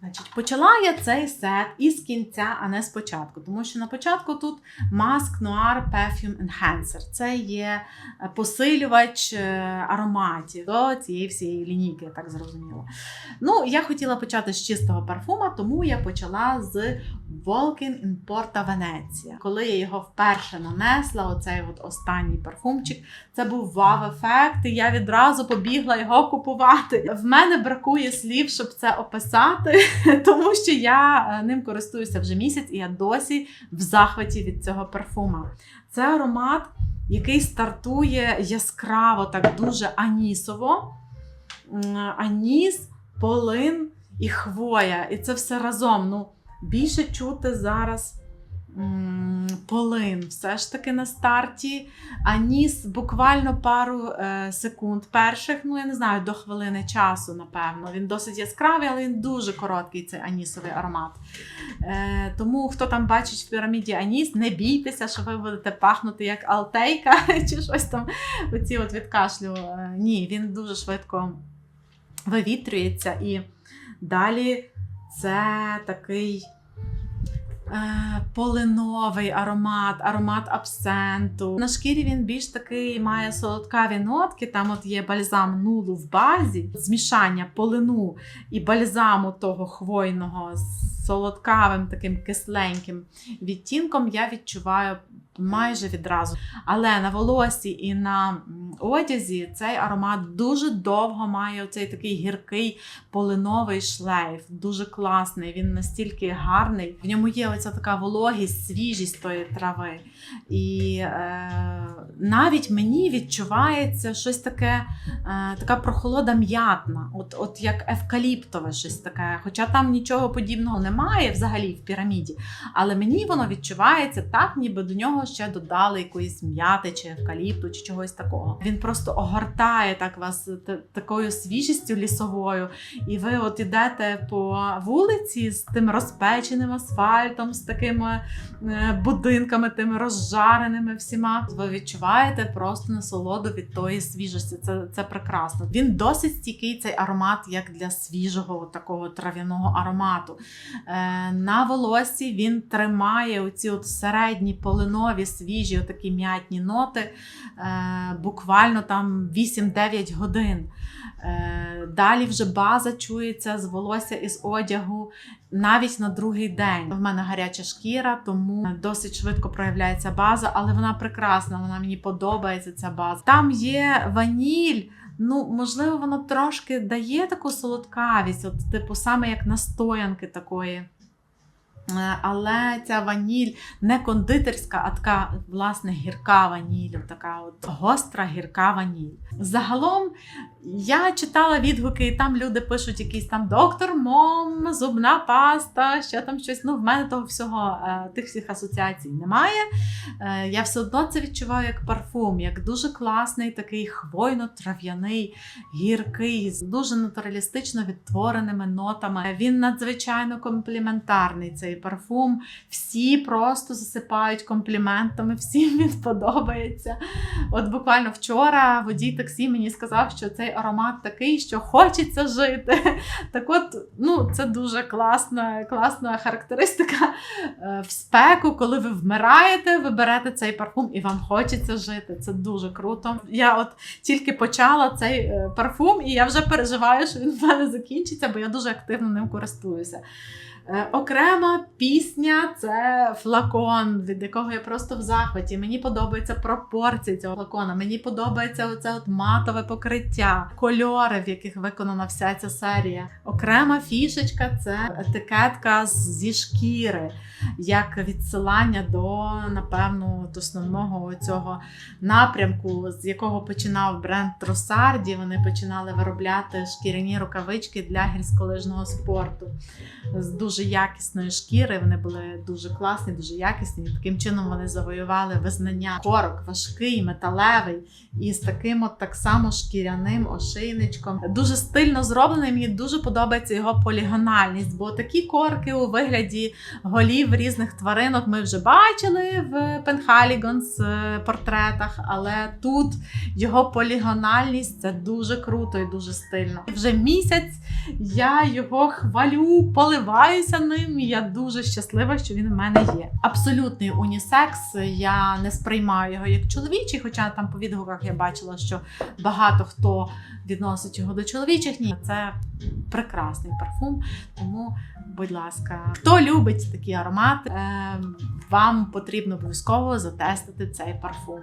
Значить, почала я цей сет із кінця, а не спочатку. Тому що на початку тут Mask Noir Perfume Enhancer. Це є е, посилювач е, ароматів до цієї всієї лінійки, я так зрозуміло. Ну, я хотіла почати з чистого парфума, тому я почала з Walking in Porta Venezia. Коли я його вперше нанесла, оцей от останній парфумчик, це був вау-ефект, і я відразу побігла його купувати. В мене бракує слів, щоб це описати, тому що я е, ним користуюся вже місяць, і я досі в захваті від цього парфума. Це аромат, який стартує яскраво, так дуже анісово. Аніс, полин і хвоя. І це все разом. Ну, більше чути зараз полин. Все ж таки на старті. Аніс буквально пару е, секунд перших, ну я не знаю, до хвилини часу, напевно. Він досить яскравий, але він дуже короткий, цей анісовий аромат. Е, тому хто там бачить в піраміді Аніс, не бійтеся, що ви будете пахнути як алтейка чи щось там оці от від кашлю. Е, Ні, він дуже швидко вивітрюється. І далі це такий полиновий аромат, аромат абсенту. На шкірі він більш такий має солодкаві нотки. Там от є бальзам нулу в базі, змішання полину і бальзаму того хвойного з солодкавим таким кисленьким відтінком я відчуваю майже відразу. Але на волосі і на одязі цей аромат дуже довго має оцей такий гіркий полиновий шлейф. Дуже класний. Він настільки гарний. В ньому є оця така вологість, свіжість тої трави. І е, навіть мені відчувається щось таке, е, така прохолода м'ятна, от, от як евкаліптове щось таке. Хоча там нічого подібного немає взагалі в піраміді. Але мені воно відчувається так, ніби до нього ще додали якоїсь м'яти чи евкаліпту, чи чогось такого. Він просто огортає так вас та- такою свіжістю лісовою, і ви от ідете по вулиці з тим розпеченим асфальтом, з такими е, будинками, тими розжареними всіма. Ви відчуваєте просто насолоду від тої свіжості. Це, це прекрасно. Він досить стійкий цей аромат, як для свіжого такого трав'яного аромату. Е, на волосі він тримає оці от середні полинові, свіжі, отакі м'ятні ноти, е, буквально там 8-9 годин. Е, далі вже база чується з волосся і з одягу навіть на другий день. В мене гаряча шкіра, тому досить швидко проявляється база, але вона прекрасна, вона мені подобається ця база. Там є ваніль. Ну, можливо, воно трошки дає таку солодкавість, от, типу, саме як настоянки такої. Е, Але ця ваніль не кондитерська, а така, власне, гірка ваніль, така от гостра гірка ваніль. Загалом я читала відгуки, і там люди пишуть якийсь там доктор Мом, зубна паста, ще там щось. Ну, в мене того всього, е, тих всіх асоціацій немає. Е, Я все одно це відчуваю як парфум, як дуже класний, такий хвойно-трав'яний, гіркий, з дуже натуралістично відтвореними нотами. Він надзвичайно компліментарний цей парфум. Всі просто засипають компліментами, всім він подобається. От буквально вчора водій таксі мені сказав, що цей аромат такий, що хочеться жити. Так от, ну, це дуже класна, класна характеристика е, в спеку, коли ви вмираєте, ви берете цей парфум і вам хочеться жити. Це дуже круто. Я от тільки почала цей е, парфум, і я вже переживаю, що він в мене закінчиться, бо я дуже активно ним користуюся. Е, Окрема пісня це флакон, від якого я просто в захваті. Мені подобаються пропорції цього флакона. Мені подобається оце от матове покриття, кольори, в яких виконана вся ця серія. Окрема фішечка це етикетка зі шкіри, як відсилання до, напевно, от основного цього напрямку, з якого починав бренд Тросарді. Вони починали виробляти шкіряні рукавички для гірськолижного спорту з дуже якісної шкіри. Вони були дуже класні, дуже якісні. І таким чином вони завоювали визнання. Корок важкий, металевий і з таким от так само шкіряним ошейничком. Дуже стильно зроблений. Мені дуже подобається його полігональність, бо такі корки у вигляді голів різних тваринок ми вже бачили в Пенхалігонс е, портретах, але тут його полігональність це дуже круто і дуже стильно. Вже місяць я його хвалю, поливаюся ним. Я дуже щаслива, що він в мене є. Абсолютний унісекс. Я не сприймаю його як чоловічий, хоча там по відгуках я бачила, що багато хто відносить його до чоловічих. Ні, це прекрасний парфум. Тому, будь ласка, хто любить такі аромати, е, вам потрібно обов'язково затестити цей парфум.